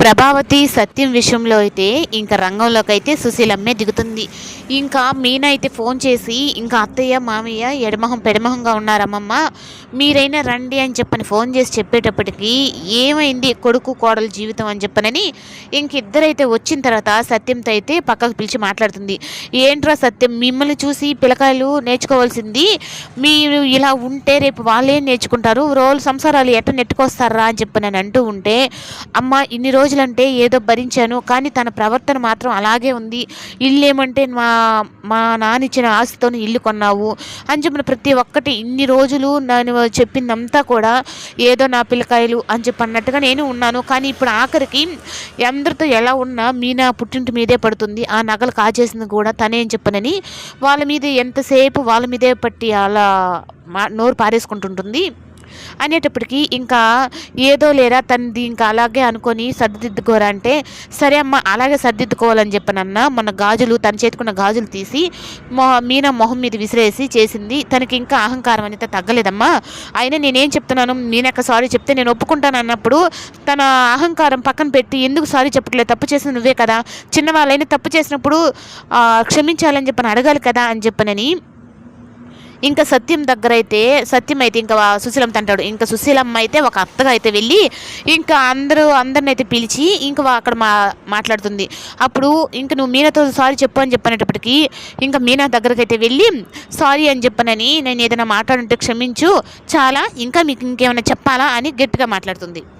ప్రభావతి సత్యం విషయంలో అయితే ఇంకా రంగంలోకి అయితే సుశీలమ్మే దిగుతుంది. ఇంకా మీనా అయితే ఫోన్ చేసి ఇంకా అత్తయ్య మామయ్య ఎడమహం పెడమహంగా ఉన్నారమ్మమ్మ మీరైనా రండి అని చెప్పని ఫోన్ చేసి చెప్పేటప్పటికి ఏమైంది కొడుకు కోడలు జీవితం అని చెప్పనని ఇంక ఇద్దరైతే వచ్చిన తర్వాత సత్యంతో అయితే పక్కకు పిలిచి మాట్లాడుతుంది. ఏంట్రా సత్యం మిమ్మల్ని చూసి పిల్లకాయలు నేర్చుకోవాల్సింది. మీరు ఇలా ఉంటే రేపు వాళ్ళే నేర్చుకుంటారు? రోజు సంసారాలు ఎట్ట నెట్టుకొస్తారా? అని చెప్పి నేను అంటూ ఉంటే అమ్మ ఇన్ని రోజులంటే ఏదో భరించాను కానీ తన ప్రవర్తన మాత్రం అలాగే ఉంది. ఇల్లు ఏమంటే మా మా నాన్న ఇచ్చిన ఆస్తితో ఇల్లు కొన్నావు. అని చెప్పిన ప్రతి ఒక్కటి ఇన్ని రోజులు నేను చెప్పిందంతా కూడా ఏదో నా పిల్లకాయలు అని చెప్పి అన్నట్టుగా నేను ఉన్నాను. కానీ ఇప్పుడు ఆఖరికి అందరితో ఎలా ఉన్నా మీనా పుట్టింటి మీదే పడుతుంది. ఆ నగలు కాచేసింది కూడా తనే అని చెప్పనని వాళ్ళ మీద ఎంతసేపు వాళ్ళ మీదే పట్టి అలా మా నోరు పారేసుకుంటుంటుంది. అనేటప్పటికీ ఇంకా ఏదో లేరా తనది ఇంకా అలాగే అనుకొని సర్దిద్దుకోరా అంటే సరే అమ్మ అలాగే సర్దిద్దుకోవాలని చెప్పనన్న మన గాజులు తన చేతుకున్న గాజులు తీసి మొహ మీన మొహం మీద విసిరేసి చేసింది. తనకి ఇంకా అహంకారం అనేది తగ్గలేదమ్మా. అయినా నేనేం చెప్తున్నాను? మీనక్క సారీ చెప్తే నేను ఒప్పుకుంటాను అన్నప్పుడు తన అహంకారం పక్కన పెట్టి ఎందుకు సారీ చెప్పట్లేదు? తప్పు చేసిన నువ్వే కదా. చిన్నవాళ్ళైనా తప్పు చేసినప్పుడు క్షమించాలని చెప్పని అడగాలి కదా అని చెప్పనని ఇంకా సత్యం దగ్గర అయితే సత్యం అయితే ఇంకా సుశీలమ్మ అంటాడు ఇంకా సుశీలమ్మ అయితే ఒక అత్తగా అయితే వెళ్ళి ఇంకా అందరూ అందరిని అయితే పిలిచి ఇంకా అక్కడ మా మాట్లాడుతుంది. అప్పుడు ఇంకా నువ్వు మీనాతో సారీ చెప్పు అని చెప్పనేటప్పటికి ఇంకా మీనా దగ్గరకు అయితే వెళ్ళి సారీ అని చెప్పనని నేను ఏదైనా మాట్లాడుంటే క్షమించు చాలా ఇంకా మీకు ఇంకేమైనా చెప్పాలా? అని గట్టిగా మాట్లాడుతుంది.